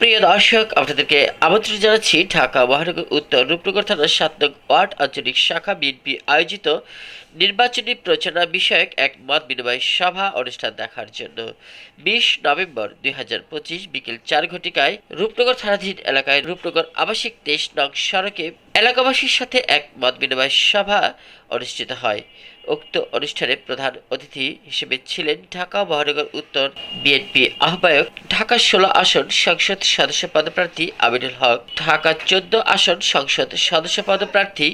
প্রিয় দর্শক, আপনাদেরকে আমন্ত্রণ জানাচ্ছি ঢাকা মহানগর উত্তর রূপনগর থানার সাত ওয়ার্ড আঞ্চলিক শাখা বিএনপি আয়োজিত নির্বাচনী প্রচারণা বিষয়ক এক মত বিনিময় সভা অনুষ্ঠান দেখার জন্য। বিশ নভেম্বর দুই হাজার পঁচিশ বিকেল চার ঘটিকায় রূপনগর থানাধীন এলাকায় রূপনগর আবাসিক তেইশ নং সড়কে এলাকাবাসীর সাথে এক মত বিনিময় সভা অনুষ্ঠিত হয়। উক্ত অনুষ্ঠানে প্রধান অতিথি হিসেবে ছিলেন ঢাকা মহানগর উত্তর বিএনপি আহ্বায়ক, ঢাকা ষোলো আসন সংসদ সদস্য পদপ্রার্থী আমিনুল হক, ঢাকা চোদ্দ আসন সংসদ সদস্য পদপ্রার্থী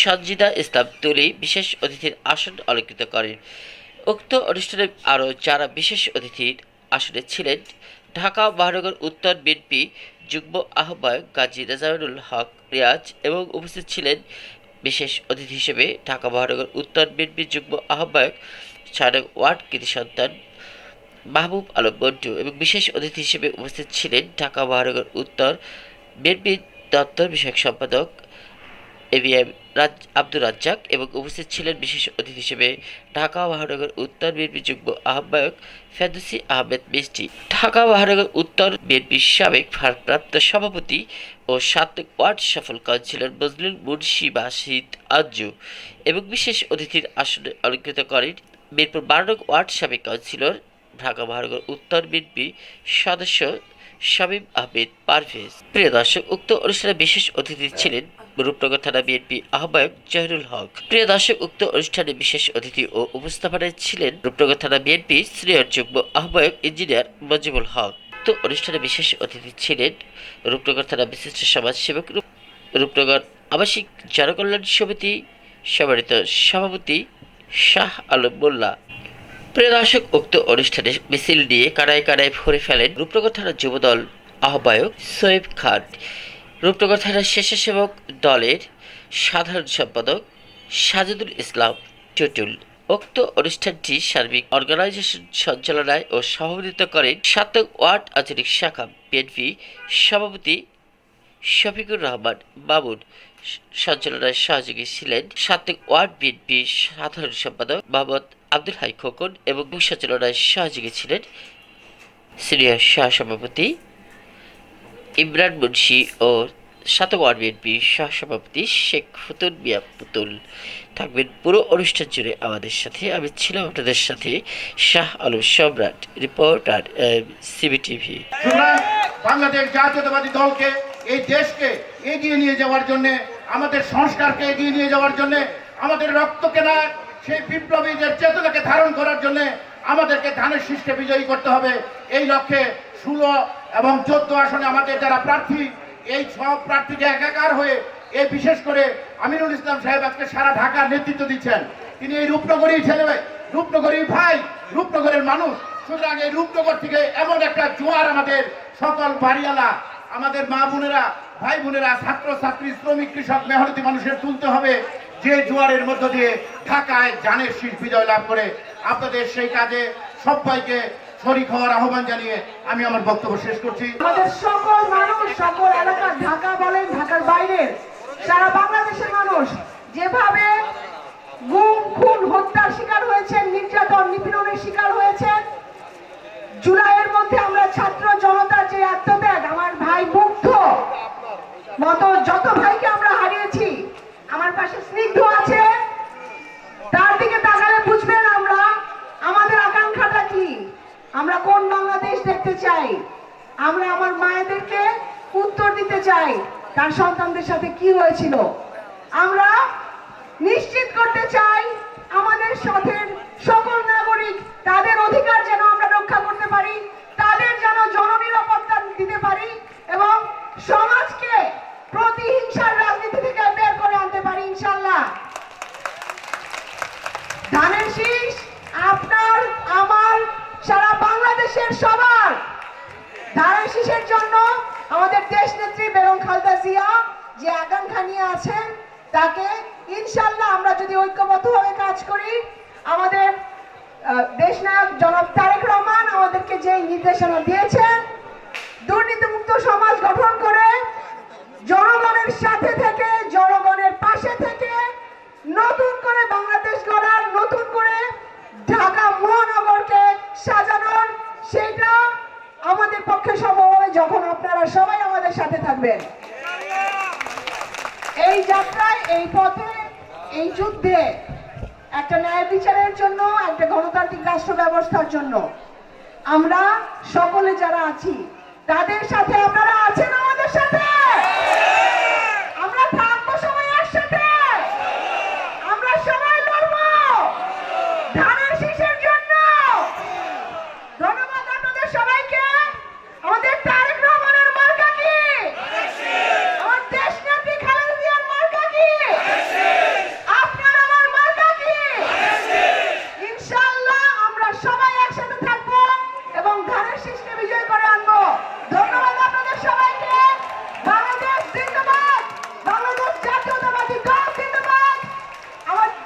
সঞ্জিদা ইসলাম তুলি বিশেষ অতিথির আসন অলঙ্কৃত করেন। উক্ত অনুষ্ঠানে আরও যারা বিশেষ অতিথির আসনে ছিলেন, ঢাকা মহানগর উত্তর বিএনপি যুগ্ম আহ্বায়ক গাজী রেজাউল হক রিয়াজ এবং উপস্থিত ছিলেন বিশেষ অতিথি হিসেবে ঢাকা মহানগর উত্তর বিএনপির যুগ্ম আহ্বায়ক সাড়ক ওয়ার্ড, কৃতি সন্তান মাহবুব আলম মন্টু এবং বিশেষ অতিথি হিসেবে উপস্থিত ছিলেন ঢাকা মহানগর উত্তর বিএনপির দপ্তর বিষয়ক সম্পাদক এবিএম রাজ, আব্দুর রাজ্জাক এবং উপস্থিত ছিলেন বিশেষ অতিথি হিসেবে ঢাকা মহানগর উত্তর বিএনপি যুগ্ম আহ্বায়ক ফেদুসি আহমেদ মিষ্টি। ঢাকা মহানগর উত্তর বিএনপির সাবেক ভারপ্রাপ্ত সভাপতি ও সাত ওয়ার্ড সফল কাউন্সিলর বজলুল মুন্সি বাসিদ আঞ্জু এবং বিশেষ অতিথির আসনে অলঙ্কৃত করেন মিরপুর বারো নং ওয়ার্ড সাবেক কাউন্সিলর ঢাকা মহানগর উত্তর বিএনপি সদস্য শামীম আহমেদ পারভেজ। প্রিয় দর্শক, উক্ত অনুষ্ঠানে বিশেষ অতিথি ছিলেন রূপনগর থানা বিএনপি আহ্বায়ক জহিরুল হক। প্রিয় দর্শক, উক্ত অনুষ্ঠানে বিশেষ অতিথি ও উপস্থাপনায় ছিলেন রূপনগর থানা বিএনপি সিনিয়র যুগ্ম আহ্বায়ক ইঞ্জিনিয়ার মজিবুল হক। উক্ত অনুষ্ঠানে বিশেষ অতিথি ছিলেন রূপনগর থানা বিশিষ্ট সমাজসেবক রূপ- রূপনগর আবাসিক জনকল্যাণ সমিতি সম্মানিত সভাপতি শাহ আলম মোল্লা। প্রিয় দর্শক, উক্ত অনুষ্ঠানে মিছিল নিয়ে কানায় কানায় ভরে ফেলেন রূপনগর থানার যুবদল আহ্বায়ক সোয়েব খান। রূপনগর স্বেচ্ছাসেবক দলের সাধারণ সম্পাদক সাজিদুল ইসলাম টুটুল। উক্ত অনুষ্ঠানটি সার্বিক অর্গানাইজেশন সঞ্চালনায় ও সভাপতিত্ব করেন সাতক ওয়ার্ড আঞ্চলিক শাখা বিএনপি সভাপতি শফিকুর রহমান বাবুন সঞ্চালনায় সহযোগী ছিলেন সাতক ওয়ার্ড বিএনপি সাধারণ সম্পাদক মোহাম্মদ আব্দুল হাই খোকন এবং সঞ্চালনায় সহযোগী ছিলেন সিনিয়র সহসভাপতি ইমরান মুন্সি ও ওয়ার্ড বিএনপি সহসভাপতি শেখ ফুতুল মিয়া পুতুল থাকবেন পুরো অনুষ্ঠান জুড়ে আমাদের সাথে। আমি ছিলাম আপনাদের সাথে শাহ আলম সম্রাট, রিপোর্টার সিবিটিভি। বাংলাদেশ জাতীয়তাবাদী দলকে এই দেশকে এগিয়ে নিয়ে যাওয়ার জন্য, আমাদের সংস্কারকে এগিয়ে নিয়ে যাওয়ার জন্য, আমাদের রক্ত কেনা, সেই বিপ্লবীদের চেতনাকে ধারণ করার জন্য আমাদেরকে ধানের শীর্ষে বিজয়ী করতে হবে। এই লক্ষ্যে ষোলো এবং চোদ্দ আসনে আমাদের যারা প্রার্থী, এই সব প্রার্থীকে একাকার হয়ে এই বিশেষ করে আমিনুল ইসলাম সাহেব আজকে সারা ঢাকার নেতৃত্ব দিচ্ছেন। তিনি এই রূপনগরী ছেলে রূপনগরী ভাই, রূপনগরের মানুষ। সুতরাং এই রূপনগর থেকে এমন একটা জোয়ার আমাদের সকল বাড়িওয়ালা, আমাদের মা বোনেরা, ভাই বোনেরা, ছাত্র, ছাত্রী, শ্রমিক, কৃষক, মেহনতি মানুষের তুলতে হবে যে জোয়ারের মধ্য দিয়ে ঢাকায় জানের শীষ বিজয় লাভ করে। আপনাদের সেই কাজে সবাইকে শরিক হওয়ার আহ্বান জানিয়ে আমি আমার বক্তব্য শেষ করছি। আমাদের সকল মানুষ, সকল এলাকার ঢাকা বলেন, ঢাকার বাইরের সারা বাংলাদেশের মানুষ যেভাবে গুম, খুন, হত্যার শিকার হয়েছেন, নির্যাতন, নিপীড়নের শিকার হয়েছেন, জুলাইয়ের মধ্যে আমরা ছাত্র জনতার যে আত্মত্যাগ, আমার ভাই মুগ্ধ, মতো যত ভাইকে আমরা হারিয়েছি, আমার পাশে স্নিগ্ধ আছে তার দিকে তাকালে বুঝবেন আমরা আমাদের আকাঙ্ক্ষাটা কি আমরা কোন বাংলাদেশ দেখতে চাই আমরা আমার মায়েদেরকে উত্তর দিতে চাই, তার সন্তানদের সাথে কি হয়েছিল? আমরা নিশ্চিত করতে চাই, আমাদের সাথে সকল নাগরিক তাদের অধিকার যেন আমরা রক্ষা করতে পারি, তাদের যেন জননিরাপত্তা দিতে পারি এবং সমাজকে প্রতিহিংসার রাজনীতি থেকে বের করে আনতে পারি ইনশাল্লাহ ধানের শীষ, আপনার, আমার, সারা বাংলাদেশের সবার ধানের শীষের জন্য আমাদের দেশ নেত্রী বেগম খালদা জিয়া যে আকাঙ্ক্ষা নিয়ে আছেন তাকে ইনশাল্লাহ আমরা যদি ঐক্যবদ্ধভাবে কাজ করি আমাদের আহ, দেশনায়ক জনাব তারেক রহমান আমাদেরকে যে নির্দেশনা দিয়েছেন দুর্নীতিমুক্ত সমাজ গঠন করে জনগণের সাথে থেকে জনগণের পাশে থেকে নতুন করে বাংলাদেশ গড়ার নতুন করে ঢাকা মহানগরকে সাজানোর সেটা আমাদের পক্ষে সম্ভব হবে যখন আপনারা সবাই আমাদের সাথে থাকবেন। এই যাত্রায়, এই পথে, এই যুদ্ধে একটা ন্যায় বিচারের জন্য, একটা গণতান্ত্রিক রাষ্ট্র ব্যবস্থার জন্য আমরা সকলে যারা আছি, তাদের সাথে আপনারা আছেন আমাদের সাথে আমরা থাকব সবাই একসাথে আমরা সবাই লড়বো ধানের শীষের জন্য ধন্যবাদ আপনাদের সবাইকে আমাদের তারেক রহমানের মার্কা কি আমার দেশ নেত্রী খালেদা জিয়ার মার্কা কি আপনার আমার মার্কা কি ইনশাআল্লাহ আমরা সবাই একসাথে থাকব এবং ধানের শীষকে বিজয় করে আনব ধন্যবাদ আপনাদের সবাইকে বাংলাদেশ জিন্দাবাদ বাংলাদেশ জাতীয়তাবাদী দল জিন্দাবাদ আমার দেশ নায়ক জনাব তারেক রহমান জিন্দাবাদ দেশ নেত্রী বেগম খালেদা জিয়া জিন্দাবাদ শহীদ জিয়া অমর হোক রূপনগর সকলে জিন্দাবাদ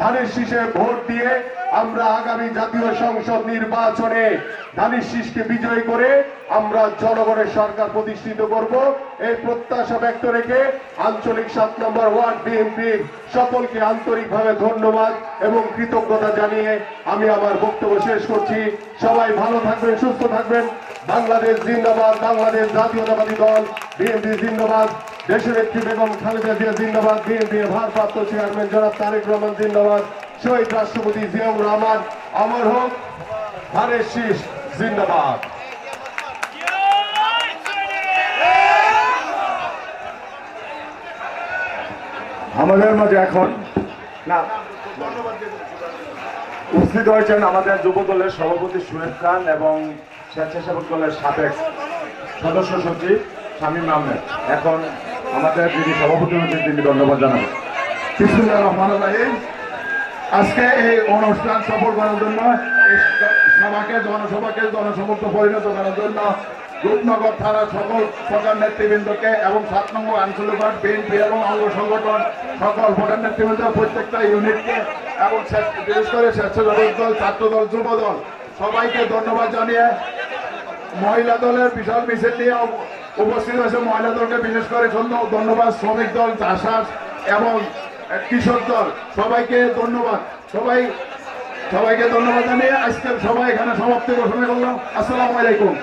ধানের শীষে ভোট দিয়ে আমরা আগামী জাতীয় সংসদ নির্বাচনে ধানের শীষকে বিজয় করে আমরা জনগণের সরকার প্রতিষ্ঠিত করব। এই প্রত্যাশা ব্যক্ত রেখে আঞ্চলিক সাত নম্বর ওয়ার্ড বিএনপি সকলকে আন্তরিকভাবে ধন্যবাদ এবং কৃতজ্ঞতা জানিয়ে আমি আমার বক্তব্য শেষ করছি। সবাই ভালো থাকবেন, সুস্থ থাকবেন। বাংলাদেশ জিন্দাবাদ, বাংলাদেশ জাতীয়তাবাদী দল, বিএনপি জিন্দাবাদ। দেশের একটি বেগম খালেদা জিয়া জিন্দাবাদ বিএনপির ভারপ্রাপ্ত চেয়ারম্যান জনাব তারেক রহমান জিন্দাবাদ, শহীদ রাষ্ট্রপতি জিয়াউর রহমান, অমর হোক ধানের শীষ, জিন্দাবাদ। আমাদের মাঝে এখন, না, উপস্থিত হয়েছেন আমাদের যুব দলের সভাপতি সুয়েদ খান এবং স্বেচ্ছাসেবক দলের সাবেক সদস্য সচিব শামীম আহমেদ। এখন আমাদের যিনি সভাপতি হয়েছেন তিনি ধন্যবাদ জানাবেন বিসমুল্লাহ রহমান রাহিম। আজকে এই অনুষ্ঠান সফল করার জন্য সভাকে, জনসভাকে জনসমর্থ পরিণত করার জন্য রূপনগর থানার সকল প্রধান নেতৃবৃন্দকে এবং সাত নম্বর আঞ্চলিক বিএনপি এবং অঙ্গ সংগঠন সকল প্রধান নেতৃবৃন্দ প্রত্যেকটা ইউনিটকে এবং বিশেষ করে স্বেচ্ছাসেবক দল, ছাত্র দল, যুব দল, সবাইকে ধন্যবাদ জানিয়ে মহিলা দলের বিশাল মিছিল নিয়ে উপস্থিত হয়েছে মহিলা দলকে বিশেষ করে ধন্যবাদ শ্রমিক দল চাষাস এবং কৃষক দল। সবাইকে ধন্যবাদ। সবাই সবাইকে ধন্যবাদ। জানিয়ে আজকের সবাই এখানে সমাপ্তি ঘোষণা করলাম। আসসালামাইকুম